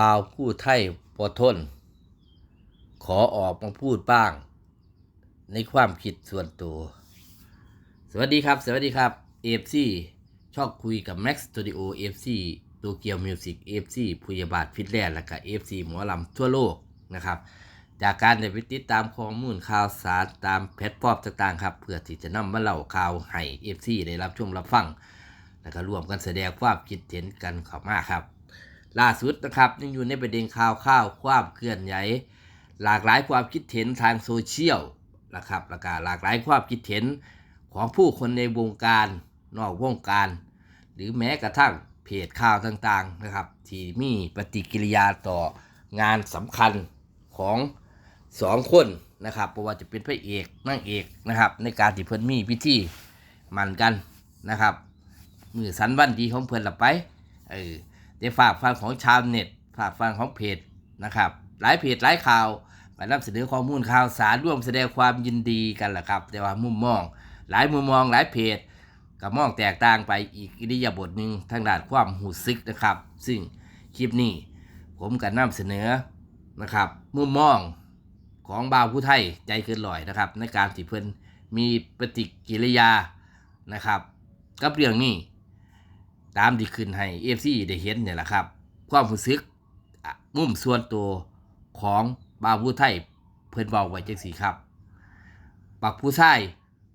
เปล่าพูดไทยพอทน ขอออกมาพูดบ้าง ในความคิดส่วนตัว สวัสดีครับ สวัสดีครับ AFC ชอบคุยกับ Max Studio FC ตัวเกียวมิวสิก FC พุยบาทฟิตแลนด์และก็ FC หมอลำทั่วโลกนะครับ จากการได้ไปติดตามข้อมูลข่าวสารตามแพลตฟอร์มต่างๆครับ เพื่อที่จะนำมาเล่าข่าวให้ FC ได้รับชมรับฟัง แล้วก็ร่วมกันแสดงความคิดเห็นกันเข้ามาครับ ล่าสุดนะครับยังอยู่ในประเด็นข่าวข้าวความเคลื่อนไหวหลากหลายความคิดเห็นทางโซเชียลนะครับแล้วก็หลากหลายความคิดเห็นของผู้คนในวงการนอกวงการ หรือแม้กระทั่งเพจข่าวต่างๆนะครับ ที่มีปฏิกิริยาต่องานสำคัญของสองคนนะครับเพราะว่าจะเป็นพระเอกนางเอกนะครับ ในการที่เพิ่อนมีพิธีหมันกันนะครับมือสันวันดีของเพื่อนละไปเออ ได้ฝากฟังของชาวเน็ต ฝากฟังของเพจนะครับ หลายเพจหลายข่าวมานำเสนอข้อมูลข่าวสารร่วมแสดงความยินดีกันแหละครับ แต่ว่ามุมมอง หลายมุมมองหลายเพจก็มองแตกต่างไปอีกอิริยาบถหนึ่งทางด้านความหูซึกนะครับ ซึ่งคลิปนี้ผมก็นำเสนอนะครับ มุมมองของบ่าวผู้ไทยใจเกินลอยนะครับ ในการที่เพิ่นมีปฏิกิริยานะครับ กับเรื่องนี้ ตามที่ขึ้นให้เอฟซีได้เห็นเนี่ยแหละครับ ความรู้สึกมุมส่วนตัวของบาผู้ไทยเพิ่นบอกไว้จังสีครับปักผู้ชาย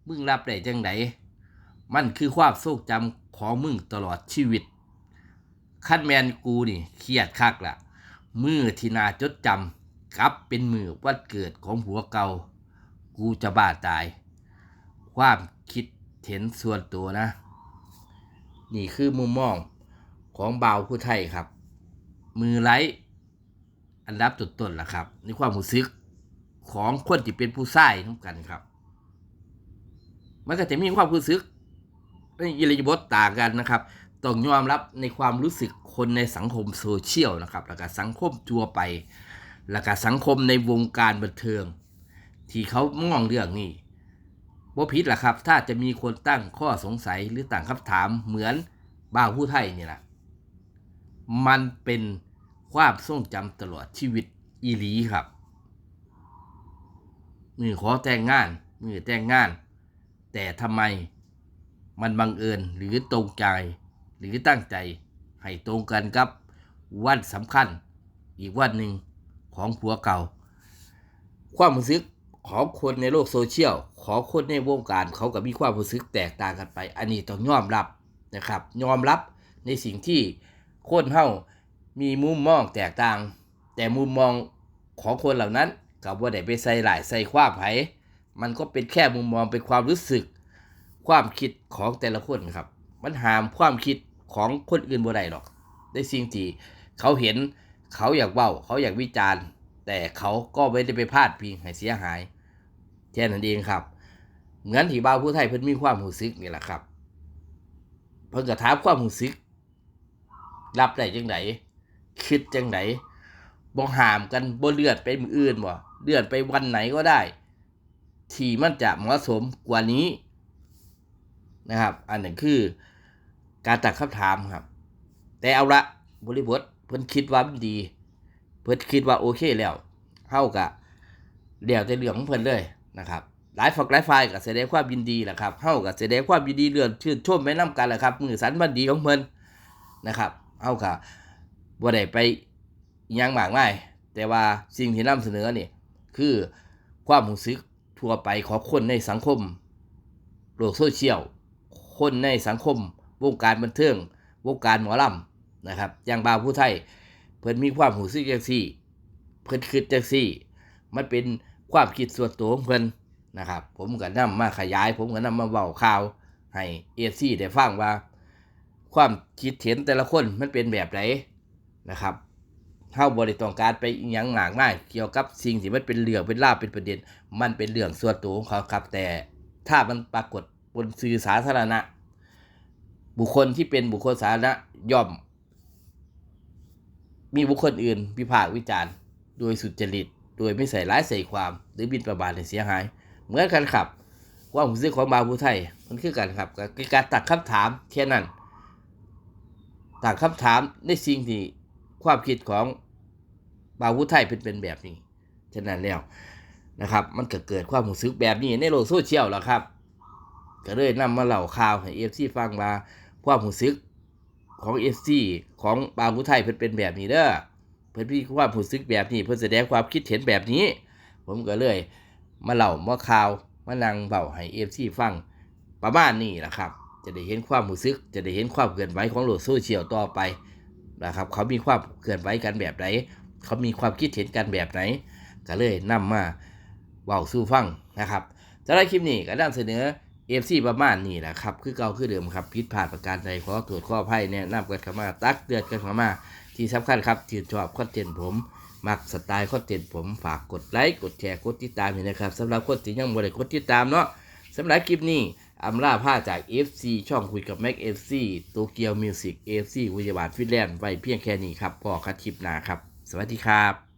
มึงรับได้จังไดมันคือความโศกจำของมึงตลอดชีวิตคันแมนกูนี่เครียดคักละมือที่นาจดจำกลับเป็นมือวันเกิดของผัวเก่ากูจะบ้าตาย ความคิดเห็นส่วนตัวนะ นี่คือมุมมองของเบาผู้ไทยครับ มือไลท์อันดับต้นๆล่ะครับในความรู้สึกของคนที่เป็นผู้ชายทั้งกันครับ มันก็จะมีความรู้สึกในอิริยาบถต่างกันนะครับต้องยอมรับในความรู้สึกคนในสังคมโซเชียลนะครับแล้วก็สังคมทั่วไป แล้วก็สังคมในวงการบันเทิง ที่เขามองเรื่องนี้ บ่ผิดล่ะครับ ถ้าจะมีคนตั้งข้อสงสัยหรือตั้งคำถามเหมือนบ่าผู้ไทยนี่แหละมันเป็นความทรงจำตลอดชีวิตอีหลีครับ มือขอแต่งงาน มือแต่งงาน แต่ทำไมมันบังเอิญหรือตรงใจ หรือตั้งใจให้ตรงกันกับวันสำคัญ อีกวันหนึ่งของผัวเก่า ความรู้สึก ของคนในโลกโซเชียล ของคนในวงการเขาก็มีความรู้สึกแตกต่างกันไป อันนี้ต้องยอมรับนะครับ ยอมรับในสิ่งที่คนเฮามีมุมมองแตกต่าง แต่มุมมองของคนเหล่านั้นกับว่าได้ไปใส่หลายใส่ความไผมันก็เป็นแค่มุมมองเป็นความรู้สึก ความคิดของแต่ละคนครับ มันหามความคิดของคนอื่นบ่ได้หรอกในสิ่งที่เขาเห็นเขาอยากเว้า เขาอยากวิจารณ์ แต่เขาก็ไม่ได้ไปพลาดพิงให้เสียหาย แค่นั้นเองครับ เหมือนที่บ่าวผู้ไทยเพิ่นมีความรู้สึกนี่แหละครับ เพิ่นก็ถามความรู้สึก รับได้จังไดคิดจังไดบ่หามกันบ่เลื่อนไปมืออื่นบ่เลื่อนไปวันไหนก็ได้ ที่มันจะเหมาะสมกว่านี้นะครับ อันนั้นคือการตั้งคำถามครับ แต่เอาละบริบทเพิ่นคิดว่ามันดี เพิ่นคิดว่าโอเคแล้วเฮากะเดี๋ยวแต่เรื่องของเพิ่นเลย นะครับหลายฝักหลายฝ่ายก็แสดงความยินดีแหละครับเฮาก็แสดงความยินดีเรื่องชื่นชมไปนํกันแหละครับมือสันบันดีของเพิ่นนะครับเฮาก็บ่ได้ไปยังหมากมายแต่ว่าสิ่งที่นำเสนอนี่คือความรู้สึกทั่วไปของคนในสังคมโลกโซเชียลคนในสังคม วงการบันเทิงวงการหมอลำนะครับ อย่างบาวผู้ไทย เพิ่นมีความหูซึกจังซี่ เพิ่นคิดจังซี่ มันเป็น ความคิดส่วนตัวของเพิ่นนะครับ ผมก็นำมาขยาย ผมก็นำมาเว้าข่าว ให้เอซีได้ฟังว่า ความคิดเห็นแต่ละคนมันเป็นแบบไหนนะครับเฮาบ่ได้ต้องการไปอยังหมากมายเกี่ยวกับสิ่งที่มันเป็นเรื่องเป็นราวเป็นประเด็น มันเป็นเรื่องส่วนตัวของเขาครับแต่ถ้ามันปรากฏบนสื่อสาธารณะ บุคคลที่เป็นบุคคลสาธารณะย่อม มีบุคคลอื่นวิพากวิจารณ์ โดยสุจริต โดยไม่ใส่ร้ายใส่ความหรือบินประบาทให้เสียหาย เหมือนกันครับว่าผมซื้อของบาวผู้ไทยมันคือกันครับก็คือการตักคำถามแค่นั้นตักคำถามในสิ่งที่ความคิดของบาวุธไทยเป็นเป็นแบบนี้ฉะนั้นแล้วนะครับ มันก็เกิดความรู้สึกแบบนี้ในโลกโซเชียลแล้วครับ ก็เลยนำมาเล่าข่าวให้เอฟซีฟังมาความรู้สึกของเอฟซีของบาวุธไทยเพิ่นเป็นแบบนี้เด้อ เพิ่อนมีความรู้สึกแบบนี้ เพิ่นแสดงความคิดเห็นแบบนี้ ผมก็เลย มาเล่ามาข่าวมานั่งเบาให้เอฟซีฟังประมาณนี้แหละครับ จะได้เห็นความรู้สึก จะได้เห็นความเคลื่อนไหวของโลกโซเชียลต่อไปนะครับ เขามีความเคลื่อนไหวกันแบบไหนเขามีความคิดเห็นกันแบบไหน ก็เลยนำมาเบาสู่ฟังนะครับสำหรับคลิปนี้ก็นำเสนอเอฟซีประมาณนี้แหละครับ คือเก่าคือเดิมครับผิดพลาดประการใดขอตรวจข้อภัยแนะนำกันเข้ามา ตักเตือนกันเข้ามา ที่สำคัญครับที่ชอบคอนเทนต์ผม มักสไตล์คอนเทนต์ผมฝากกดไลค์กดแชร์กดติดตามเห้นะครับสำหรับคนที่ยังบ่ได้กดติดตามเนาะสำหรับคลิปนี้อัมลาผ้าจาก FC ช่องคุยกับ Mac FC โตเกียวมิวสิก FC วิทยาบาลฟินแลนด์ไว้เพียงแค่นี้ครับพอคัดคลิปหน้าครับ สวัสดีครับ